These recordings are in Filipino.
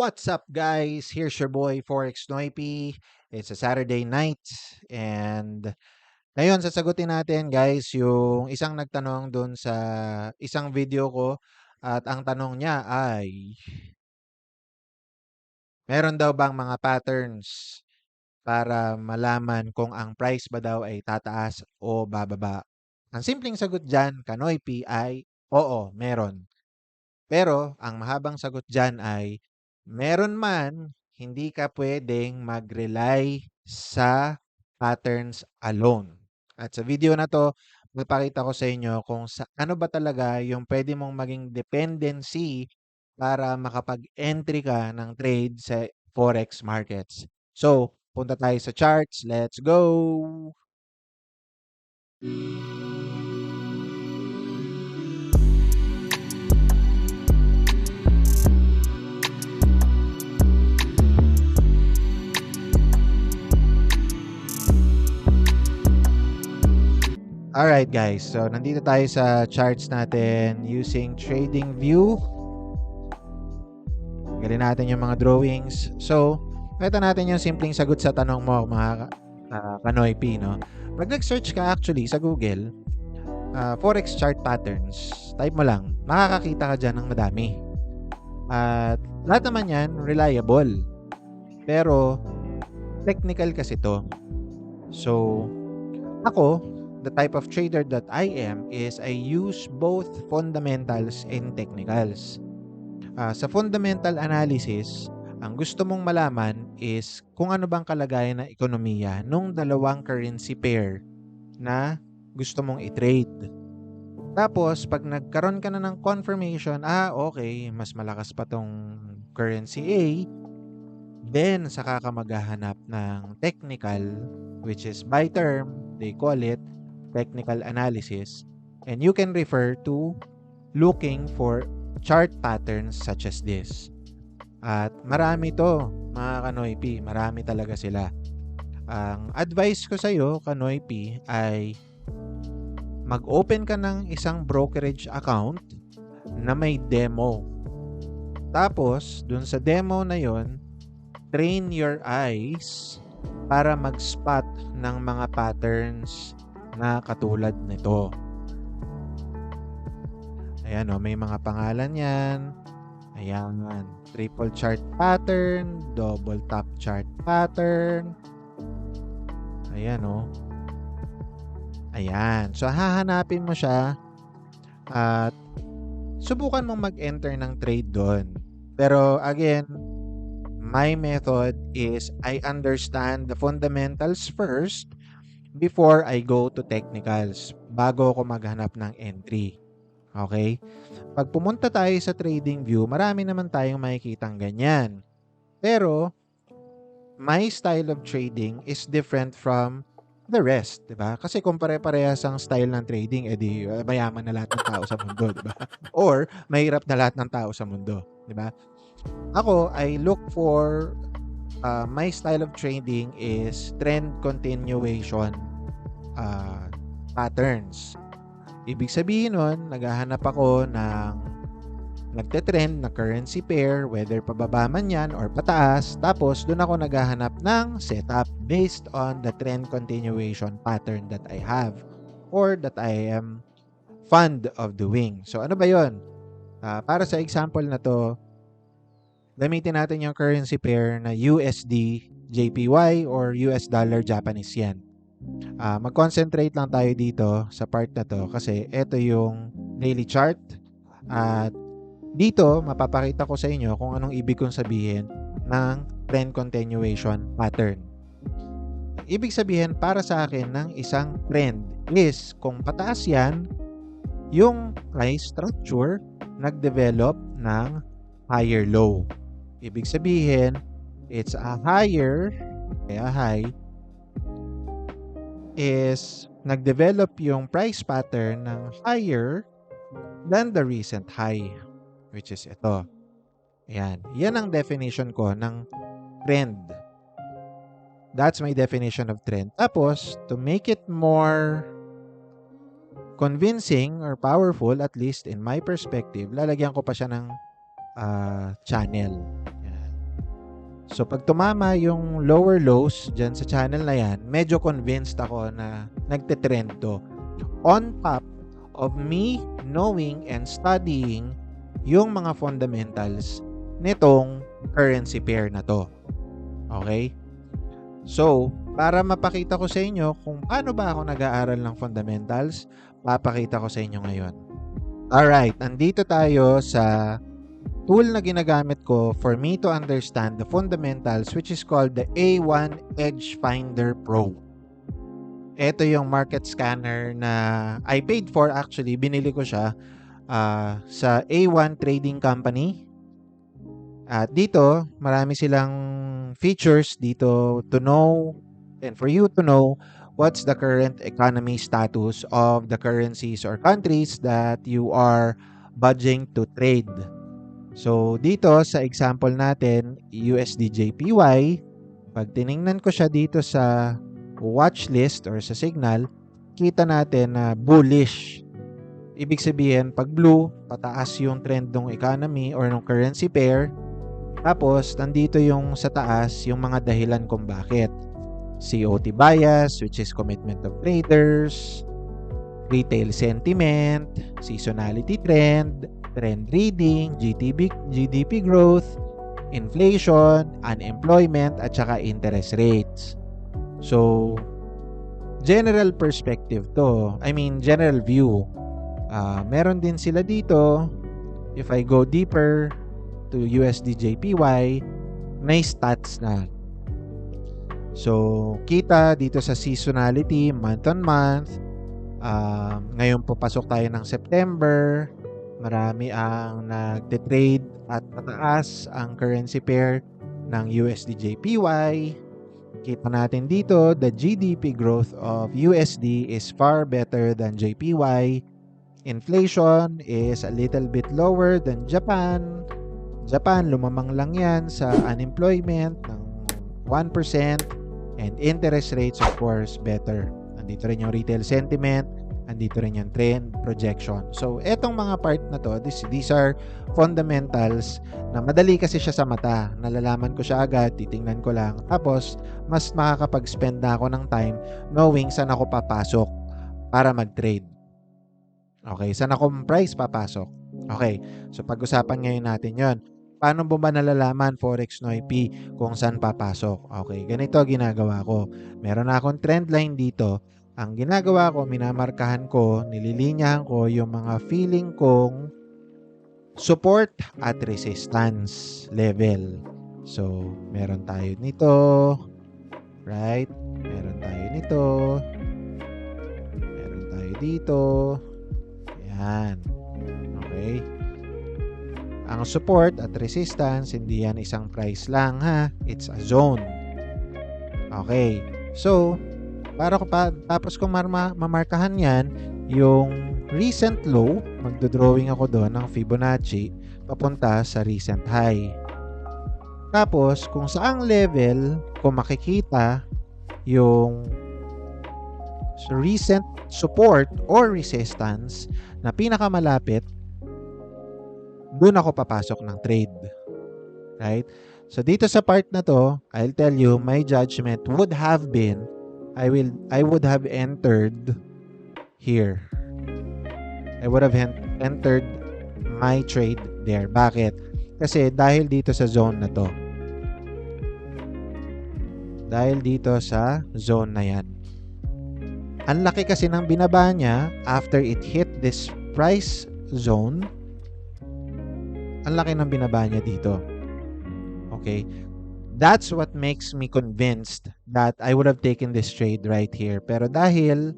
What's up, guys? Here's your boy Forex Noipy. It's a Saturday night and ngayon sasagutin natin, guys, yung isang nagtanong dun sa isang video ko at ang tanong niya ay meron daw bang mga patterns para malaman kung ang price ba daw ay tataas o bababa? Ang simpleng sagot diyan, Kanoypi, ay oo, meron. Pero ang mahabang sagot diyan ay meron man, hindi ka pwedeng mag-rely sa patterns alone. At sa video na 'to, ipapakita ko sa inyo kung sa ano ba talaga yung pwede mong maging dependency para makapag-entry ka ng trade sa forex markets. So, punta tayo sa charts. Let's go! Alright guys, so nandito tayo sa charts natin using trading view. Galing natin yung mga drawings. So, ito natin yung simpleng sagot sa tanong mo mga uh, Kanoy P, no? Pag nag-search ka actually sa Google, uh, Forex chart patterns, type mo lang, makakakita ka dyan ng madami. At lahat naman yan, reliable. Pero, technical kasi to. So, ako, the type of trader that I am is I use both fundamentals and technicals. Uh, sa fundamental analysis, ang gusto mong malaman is kung ano bang kalagayan ng ekonomiya nung dalawang currency pair na gusto mong i-trade. Tapos, pag nagkaroon ka na ng confirmation, ah, okay, mas malakas pa tong currency A, then saka ka maghahanap ng technical, which is buy term, they call it, technical analysis, and you can refer to looking for chart patterns such as this. At marami to, mga Kanoypi, marami talaga sila. Ang advice ko sa iyo, Kanoypi, ay mag-open ka ng isang brokerage account na may demo. Tapos, dun sa demo na yon, train your eyes para mag-spot ng mga patterns na katulad nito. Ayan o, may mga pangalan yan. Ayan, triple chart pattern, double top chart pattern. Ayan o. Ayan. So, hahanapin mo siya at subukan mong mag-enter ng trade doon. Pero again, my method is I understand the fundamentals first before I go to technicals bago ako maghanap ng entry. Okay? Pag pumunta tayo sa trading view, marami naman tayong makikitang ganyan. Pero, my style of trading is different from the rest, 'di ba? Kasi kung pare-parehas ang style ng trading, edi uh, mayaman na lahat ng tao sa mundo, 'di ba? Or mahirap na lahat ng tao sa mundo, 'di ba? Ako, I look for uh, my style of trading is trend continuation uh, patterns. Ibig sabihin nun, naghahanap ako ng nagte-trend na currency pair, whether pababa man yan or pataas. Tapos, doon ako naghahanap ng setup based on the trend continuation pattern that I have or that I am fond of doing. So, ano ba yon? Uh, para sa example na to, gamitin natin yung currency pair na USD JPY or US dollar Japanese yen. Uh, mag-concentrate lang tayo dito sa part na to kasi ito yung daily chart at dito mapapakita ko sa inyo kung anong ibig kong sabihin ng trend continuation pattern. Ibig sabihin para sa akin ng isang trend is kung pataas yan, yung price structure nag-develop ng higher low. Ibig sabihin, it's a higher, kaya high, is nag-develop yung price pattern ng higher than the recent high, which is ito. Yan. Yan ang definition ko ng trend. That's my definition of trend. Tapos, to make it more convincing or powerful, at least in my perspective, lalagyan ko pa siya ng uh, channel. So, pag tumama yung lower lows dyan sa channel na yan, medyo convinced ako na nagte-trend to. On top of me knowing and studying yung mga fundamentals nitong currency pair na to. Okay? So, para mapakita ko sa inyo kung paano ba ako nag-aaral ng fundamentals, papakita ko sa inyo ngayon. Alright, nandito tayo sa tool na ginagamit ko for me to understand the fundamentals which is called the A1 Edge Finder Pro. Ito yung market scanner na I paid for actually. Binili ko siya uh, sa A1 Trading Company. At dito, marami silang features dito to know and for you to know what's the current economy status of the currencies or countries that you are budging to trade. So, dito sa example natin, USDJPY, pag tiningnan ko siya dito sa watch list or sa signal, kita natin na bullish. Ibig sabihin, pag blue, pataas yung trend ng economy or ng currency pair. Tapos, nandito yung sa taas, yung mga dahilan kung bakit. COT bias, which is commitment of traders, retail sentiment, seasonality trend, trend reading, GDP, GDP growth, inflation, unemployment, at saka interest rates. So, general perspective to. I mean, general view. Uh, meron din sila dito, if I go deeper to USDJPY, may stats na. So, kita dito sa seasonality, month on month. Uh, ngayon papasok tayo ng September. Marami ang nagte-trade at mataas ang currency pair ng USD-JPY. Kita natin dito, the GDP growth of USD is far better than JPY. Inflation is a little bit lower than Japan. Japan, lumamang lang yan sa unemployment ng 1% and interest rates of course better. Nandito rin yung retail sentiment andito rin yung trend projection. So, etong mga part na to, this, these are fundamentals na madali kasi siya sa mata. Nalalaman ko siya agad, titingnan ko lang. Tapos, mas makakapag-spend na ako ng time knowing saan ako papasok para mag-trade. Okay, saan ako price papasok? Okay, so pag-usapan ngayon natin yon. Paano mo ba nalalaman Forex Noipy kung saan papasok? Okay, ganito ginagawa ko. Meron akong trend line dito ang ginagawa ko, minamarkahan ko, nililinyahan ko yung mga feeling kong support at resistance level. So, meron tayo nito, right? Meron tayo nito, meron tayo dito, yan. Okay? Ang support at resistance, hindi yan isang price lang ha. It's a zone. Okay. So, para ko pa, tapos kung marma, mamarkahan yan, yung recent low, magdo-drawing ako doon ng Fibonacci papunta sa recent high. Tapos, kung saang level, kung makikita yung recent support or resistance na pinakamalapit, doon ako papasok ng trade. Right? So, dito sa part na to, I'll tell you, my judgment would have been I will I would have entered here. I would have entered my trade there. Bakit? Kasi dahil dito sa zone na to. Dahil dito sa zone na yan. Ang laki kasi ng binaba niya after it hit this price zone. Ang laki ng binaba niya dito. Okay? That's what makes me convinced that I would have taken this trade right here. Pero dahil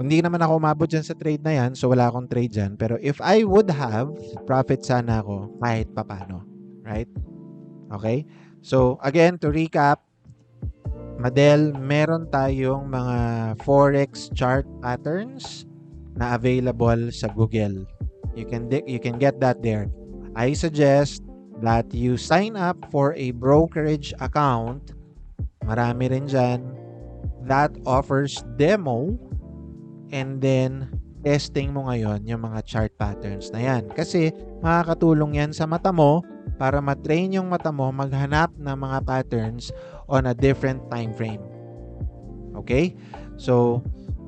hindi naman ako umabot dyan sa trade na yan, so wala akong trade dyan. Pero if I would have, profit sana ako kahit papano. Right? Okay? So, again, to recap, Madel, meron tayong mga forex chart patterns na available sa Google. You can you can get that there. I suggest that you sign up for a brokerage account. Marami rin dyan that offers demo and then testing mo ngayon yung mga chart patterns na yan. Kasi makakatulong yan sa mata mo para matrain yung mata mo maghanap ng mga patterns on a different time frame. Okay? So,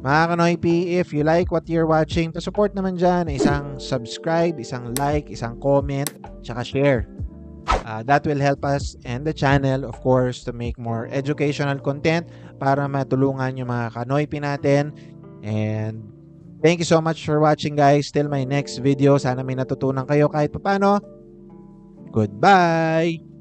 mga Kanoypi, if you like what you're watching, to support naman dyan, isang subscribe, isang like, isang comment, tsaka share. Uh, that will help us and the channel, of course, to make more educational content para matulungan yung mga Kanoypi natin. And thank you so much for watching guys. Till my next video, sana may natutunan kayo kahit papano. Goodbye!